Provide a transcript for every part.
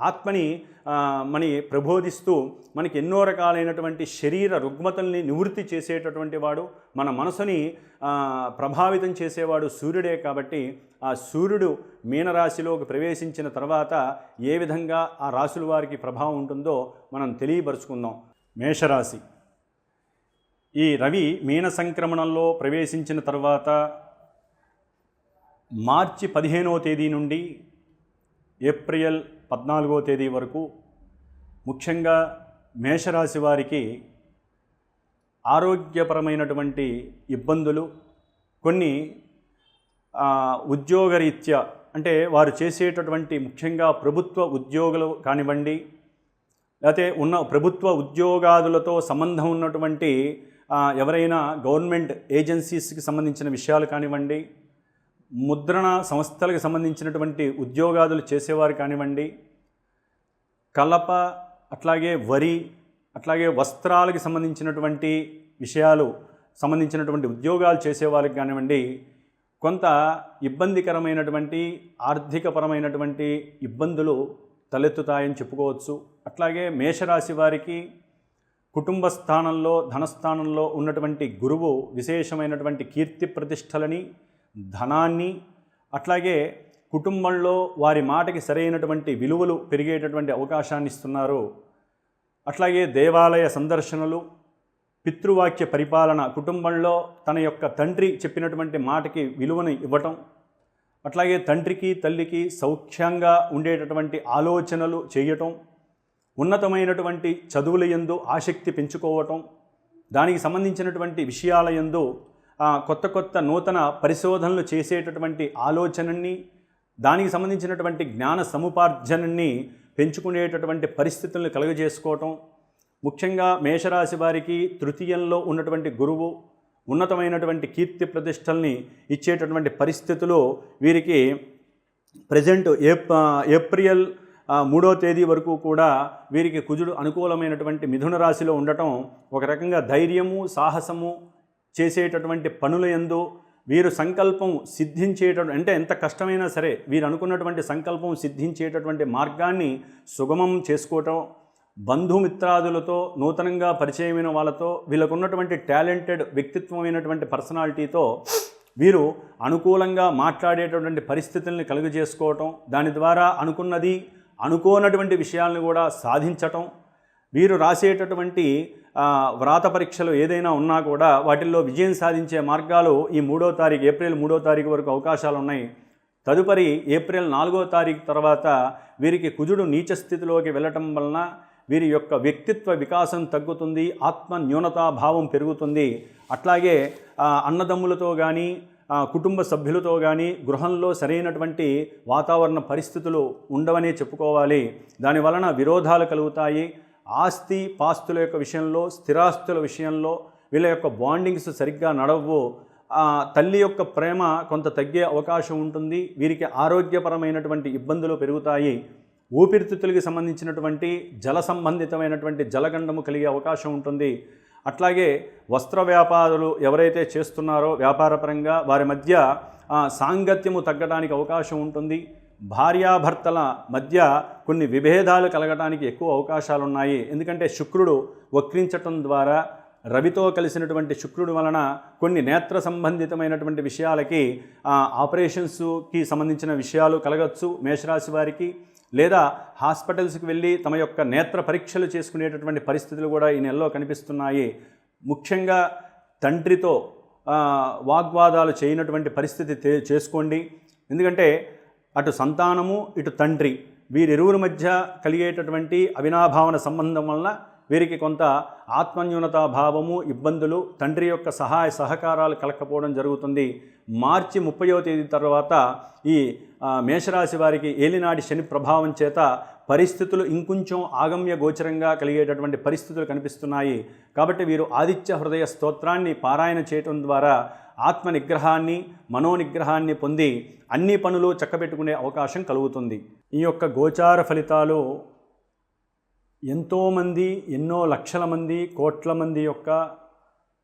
ఆత్మని మని ప్రబోధిస్తూ మనకి ఎన్నో రకాలైనటువంటి శరీర రుగ్మతల్ని నివృత్తి చేసేటటువంటి వాడు మన మనసుని ప్రభావితం చేసేవాడు సూర్యుడే కాబట్టి ఆ సూర్యుడు మీనరాశిలోకి ప్రవేశించిన తర్వాత ఏ విధంగా ఆ రాశుల వారికి ప్రభావం ఉంటుందో మనం తెలియపరుచుకుందాం. మేషరాశి. ఈ రవి మీన సంక్రమణంలో ప్రవేశించిన తర్వాత మార్చి పదిహేనవ తేదీ నుండి ఏప్రిల్ పద్నాలుగో తేదీ వరకు ముఖ్యంగా మేషరాశి వారికి ఆరోగ్యపరమైనటువంటి ఇబ్బందులు కొన్ని ఉద్యోగరీత్యా అంటే వారు చేసేటటువంటి ముఖ్యంగా ప్రభుత్వ ఉద్యోగులు కానివ్వండి లేకపోతే ఉన్న ప్రభుత్వ ఉద్యోగాదులతో సంబంధం ఉన్నటువంటి ఎవరైనా గవర్నమెంట్ ఏజెన్సీస్కి సంబంధించిన విషయాలు కానివ్వండి ముద్రణ సంస్థలకు సంబంధించినటువంటి ఉద్యోగాదులు చేసేవారు కానివ్వండి కలప అట్లాగే వరి అట్లాగే వస్త్రాలకు సంబంధించినటువంటి విషయాలు సంబంధించినటువంటి ఉద్యోగాలు చేసేవారికి కానివ్వండి కొంత ఇబ్బందికరమైనటువంటి ఆర్థికపరమైనటువంటి ఇబ్బందులు తలెత్తుతాయని చెప్పుకోవచ్చు. అట్లాగే మేషరాశి వారికి కుటుంబ స్థానంలో ధనస్థానంలో ఉన్నటువంటి గురువు విశేషమైనటువంటి కీర్తి ప్రతిష్టలని ధనాన్ని అట్లాగే కుటుంబంలో వారి మాటకి సరైనటువంటి విలువలు పెరిగేటటువంటి అవకాశాన్ని ఇస్తున్నారు. అట్లాగే దేవాలయ సందర్శనలు పితృవాక్య పరిపాలన కుటుంబంలో తన యొక్క తండ్రి చెప్పినటువంటి మాటకి విలువను ఇవ్వటం అట్లాగే తండ్రికి తల్లికి సౌఖ్యంగా ఉండేటటువంటి ఆలోచనలు చేయటం ఉన్నతమైనటువంటి చదువుల యందు ఆసక్తి పెంచుకోవటం దానికి సంబంధించినటువంటి విషయాల యందు కొత్త కొత్త నూతన పరిశోధనలు చేసేటటువంటి ఆలోచనని దానికి సంబంధించినటువంటి జ్ఞాన సముపార్జనని పెంచుకునేటటువంటి పరిస్థితులను కలుగజేసుకోవటం ముఖ్యంగా మేషరాశి వారికి తృతీయంలో ఉన్నటువంటి గురువు ఉన్నతమైనటువంటి కీర్తి ప్రతిష్టల్ని ఇచ్చేటటువంటి పరిస్థితులు వీరికి ప్రజెంట్ ఏప్ ఏప్రిల్ మూడో తేదీ వరకు కూడా వీరికి కుజుడు అనుకూలమైనటువంటి మిథున రాశిలో ఉండటం ఒక రకంగా ధైర్యము సాహసము చేసేటటువంటి పనుల ఎందు వీరు సంకల్పం సిద్ధించేటటువంటి అంటే ఎంత కష్టమైనా సరే వీరు అనుకున్నటువంటి సంకల్పం సిద్ధించేటటువంటి మార్గాన్ని సుగమం చేసుకోవటం బంధుమిత్రాదులతో నూతనంగా పరిచయమైన వాళ్ళతో వీళ్ళకు ఉన్నటువంటి టాలెంటెడ్ వ్యక్తిత్వమైనటువంటి పర్సనాలిటీతో వీరు అనుకూలంగా మాట్లాడేటటువంటి పరిస్థితుల్ని కలుగజేసుకోవటం దాని ద్వారా అనుకున్నది అనుకోనటువంటి విషయాలను కూడా సాధించటం వీరు రాసేటటువంటి వ్రాత పరీక్షలు ఏదైనా ఉన్నా కూడా వాటిల్లో విజయం సాధించే మార్గాలు ఈ మూడో తారీఖు ఏప్రిల్ మూడో తారీఖు వరకు అవకాశాలు ఉన్నాయి తదుపరి ఏప్రిల్ నాలుగో తారీఖు తర్వాత వీరికి కుజుడు నీచ స్థితిలోకి వెళ్ళటం వలన వీరి యొక్క వ్యక్తిత్వ వికాసం తగ్గుతుంది ఆత్మ న్యూనతాభావం పెరుగుతుంది. అట్లాగే అన్నదమ్ములతో కానీ కుటుంబ సభ్యులతో కానీ గృహంలో సరైనటువంటి వాతావరణ పరిస్థితులు ఉండవనే చెప్పుకోవాలి. దాని వలన విరోధాలు కలుగుతాయి. ఆస్తి పాస్తుల యొక్క విషయంలో స్థిరాస్తుల విషయంలో వీళ్ళ యొక్క బాండింగ్స్ సరిగ్గా నడవవు తల్లి యొక్క ప్రేమ కొంత తగ్గే అవకాశం ఉంటుంది. వీరికి ఆరోగ్యపరమైనటువంటి ఇబ్బందులు పెరుగుతాయి. ఊపిరితిత్తులకి సంబంధించినటువంటి జల సంబంధితమైనటువంటి జలగండము కలిగే అవకాశం ఉంటుంది. అట్లాగే వస్త్ర వ్యాపారులు ఎవరైతే చేస్తున్నారో వ్యాపారపరంగా వారి మధ్య సాంగత్యము తగ్గడానికి అవకాశం ఉంటుంది. భార్యాభర్తల మధ్య కొన్ని విభేదాలు కలగడానికి ఎక్కువ అవకాశాలు ఉన్నాయి ఎందుకంటే శుక్రుడు వక్రించటం ద్వారా రవితో కలిసినటువంటి శుక్రుడు వలన కొన్ని నేత్ర సంబంధితమైనటువంటి విషయాలకి ఆపరేషన్స్కి సంబంధించిన విషయాలు కలగచ్చు మేషరాశి వారికి. లేదా హాస్పిటల్స్కి వెళ్ళి తమ యొక్క నేత్ర పరీక్షలు చేసుకునేటటువంటి పరిస్థితులు కూడా ఈ నెలలో కనిపిస్తున్నాయి. ముఖ్యంగా తండ్రితో వాగ్వాదాలు చేయనటువంటి పరిస్థితి చేసుకోండి. ఎందుకంటే అటు సంతానము ఇటు తండ్రి. వీరిరువురి మధ్య కలిగేటటువంటి అవినాభావన సంబంధం వలన వీరికి కొంత ఆత్మన్యూనతాభావము ఇబ్బందులు తండ్రి యొక్క సహాయ సహకారాలు కలకపోవడం జరుగుతుంది. మార్చి ముప్పయో తేదీ తర్వాత ఈ మేషరాశి వారికి ఏలినాడి శని ప్రభావం చేత పరిస్థితులు ఇంకొంచెం ఆగమ్య గోచరంగా కలిగేటటువంటి పరిస్థితులు కనిపిస్తున్నాయి. కాబట్టి వీరు ఆదిత్య హృదయ స్తోత్రాన్ని పారాయణ చేయటం ద్వారా ఆత్మ నిగ్రహాన్ని మనోనిగ్రహాన్ని పొంది అన్ని పనులు చక్కబెట్టుకునే అవకాశం కలుగుతుంది. ఈ యొక్క గోచార ఫలితాలు ఎంతోమంది ఎన్నో లక్షల మంది కోట్ల మంది యొక్క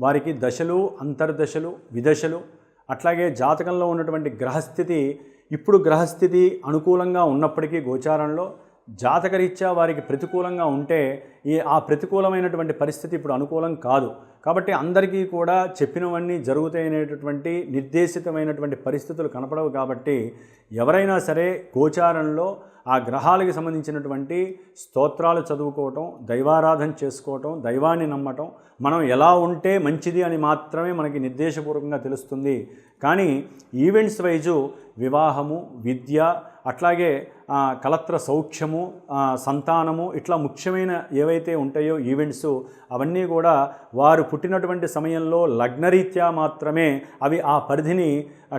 వారికి దశలు అంతర్దశలు విదశలు అట్లాగే జాతకంలో ఉన్నటువంటి గ్రహస్థితి ఇప్పుడు గ్రహస్థితి అనుకూలంగా ఉన్నప్పటికీ గోచారంలో జాతకరీత్యా వారికి ప్రతికూలంగా ఉంటే ఈ ఆ ప్రతికూలమైనటువంటి పరిస్థితి ఇప్పుడు అనుకూలం కాదు. కాబట్టి అందరికీ కూడా చెప్పినవన్నీ జరుగుతాయనేటటువంటి నిర్దేశితమైనటువంటి పరిస్థితులు కనపడవు కాబట్టి ఎవరైనా సరే గోచారంలో ఆ గ్రహాలకి సంబంధించినటువంటి స్తోత్రాలు చదువుకోవటం దైవారాధన చేసుకోవటం దైవాన్ని నమ్మటం మనం ఎలా ఉంటే మంచిది అని మాత్రమే మనకి నిర్దేశపూర్వకంగా తెలుస్తుంది. కానీ ఈవెంట్స్ వైజు వివాహము విద్య అట్లాగే కలత్ర సౌఖ్యము సంతానము ఇట్లా ముఖ్యమైన ఏవైతే ఉంటాయో ఈవెంట్స్ అవన్నీ కూడా వారు పుట్టినటువంటి సమయంలో లగ్నరీత్యా మాత్రమే అవి ఆ పరిధిని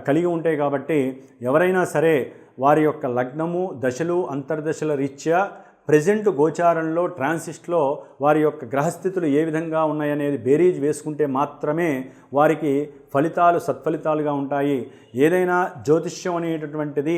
కలిగి ఉంటాయి కాబట్టి ఎవరైనా సరే వారి యొక్క లగ్నము దశలు అంతర్దశల రీత్యా ప్రజెంట్ గోచారంలో ట్రాన్సిస్ట్లో వారి యొక్క గ్రహస్థితులు ఏ విధంగా ఉన్నాయనేది బేరీజ్ వేసుకుంటే మాత్రమే వారికి ఫలితాలు సత్ఫలితాలుగా ఉంటాయి. ఏదైనా జ్యోతిష్యం అనేటటువంటిది